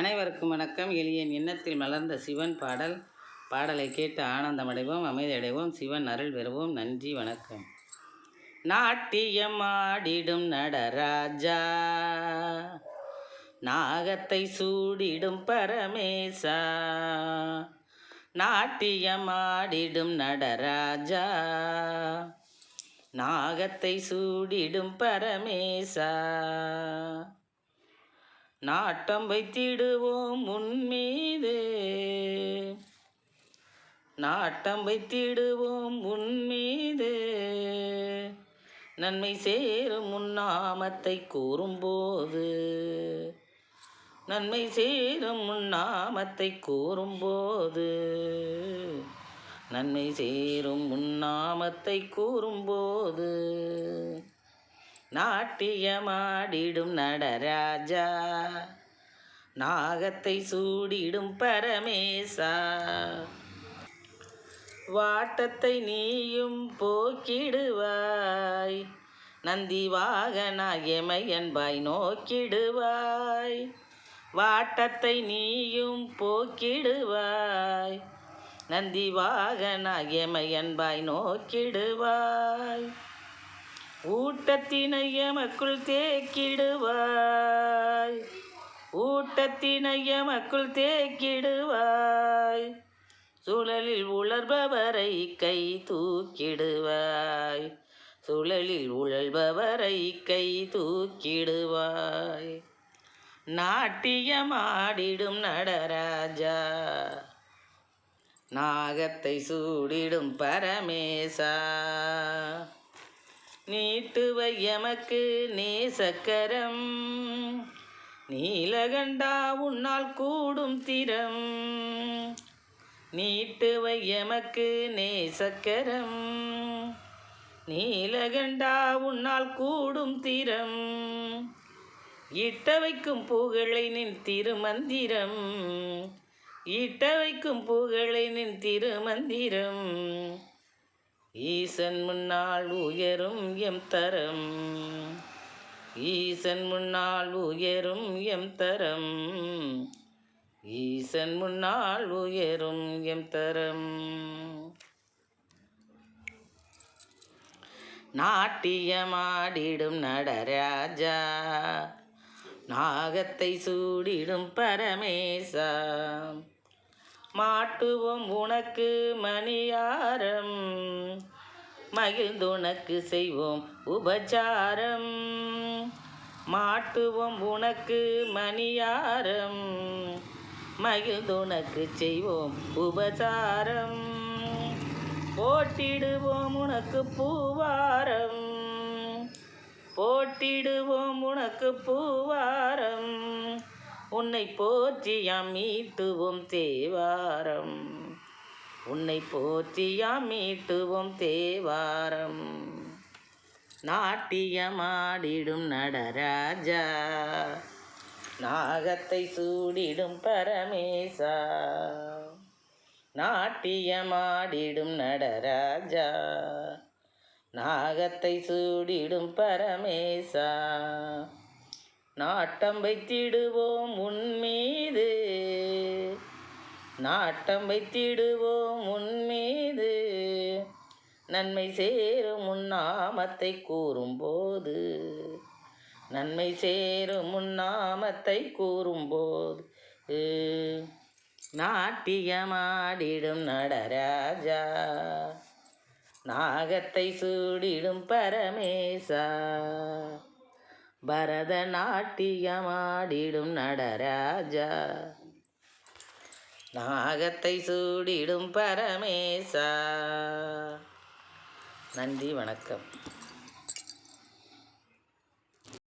அனைவருக்கும் வணக்கம். எளியன் எண்ணத்தில் மலர்ந்த சிவன் பாடல். பாடலை கேட்டு ஆனந்தமடைவோம் அமைதியடைவோம். சிவன் அருள் பெறுவோம். நன்றி வணக்கம். நாட்டியம் ஆடிடும் நடராஜா. நாகத்தை சூடிடும் பரமேசா. நாட்டியம் ஆடிடும் நடராஜா. நாகத்தை சூடிடும் பரமேசா. நாட்டம் வைத்திடுவோம் உன்மீது நாட்டம் வைத்திடுவோம் உன்மீது நன்மை சேரும் உன்னாமத்தை கூறும்போது. நன்மை சேரும் உன்னாமத்தை கூறும்போது. நன்மை சேரும் உன்னாமத்தை கூறும்போது. நாட்டியமாடிடும் நடராஜா. நாகத்தை சூடிடும் பரமேசா. வாட்டத்தை நீயும் போக்கிடுவாய். நந்தி வாகனாயமை என்பாய் நோக்கிடுவாய். வாட்டத்தை நீயும் போக்கிடுவாய். நந்தி வாகனாயமை என்பாய் நோக்கிடுவாய். ஊட்டத்தினை எமக்குள் தேக்கிடுவாய். ஊட்டத்தினை எமக்குள் தேக்கிடுவாய். சுழலில் உலர்பவரை கை தூக்கிடுவாய். சுழலில் உழல்பவரை கை தூக்கிடுவாய். நாட்டியமாடிடும் நடராஜா. நாகத்தை சூடிடும் பரமேசா. நீட்டுவை எமக்கு நீ சக்கரம் நீலகண்டா உன்னால் கூடும் திறம். நீட்டுவை எமக்கு நீ சக்கரம் நீலகண்டா உன்னால் கூடும் திறம். இட்ட வைக்கும் புகழை நின் திருமந்திரம். இட்ட வைக்கும் புகழை நின் திருமந்திரம். ஈசன் முன்னால் உயரும் எம் தரம். ஈசன் முன்னால் உயரும் எம் தரம். ஈசன் முன்னால் உயரும் எம் தரம். நாட்டியமாடிடும் நடராஜா. நாகத்தை சூடிடும் பரமேசா. மாட்டுவோம் உனக்கு மணியாரம். மகிழ்ந்துனக்கு செய்வோம். உபச்சாரம் மாட்டுவோம் உனக்கு மணியாரம். மகிழ்ந்துனக்கு செய்வோம். உபசாரம் போட்டிடுவோம் உனக்கு பூவாரம். போட்டிடுவோம் உனக்கு பூவாரம். உன்னை போற்றி மீட்டுவோம் தேவாரம். உன்னை போற்றியா மீட்டுவோம் தேவாரம். நாட்டியமாடிடும் நடராஜா. நாகத்தை சூடிடும் பரமேசா. நாட்டியமாடிடும் நடராஜா. நாகத்தை சூடிடும் பரமேசா. நாட்டம் வைத்திடுவோம் உண்மை நாட்டம் வைத்திடுவோம் உன்மீது நன்மை சேரும் உன்னாமத்தை கூறும்போது. நன்மை சேரும் உன்னாமத்தை கூறும்போது. நாட்டியமாடிடும் நடராஜா. நாகத்தை சூடிடும் பரமேசா. பரதநாட்டியமாடிடும் நடராஜா. நாகத்தை சூடிடும் பரமேசா. நன்றி வணக்கம்.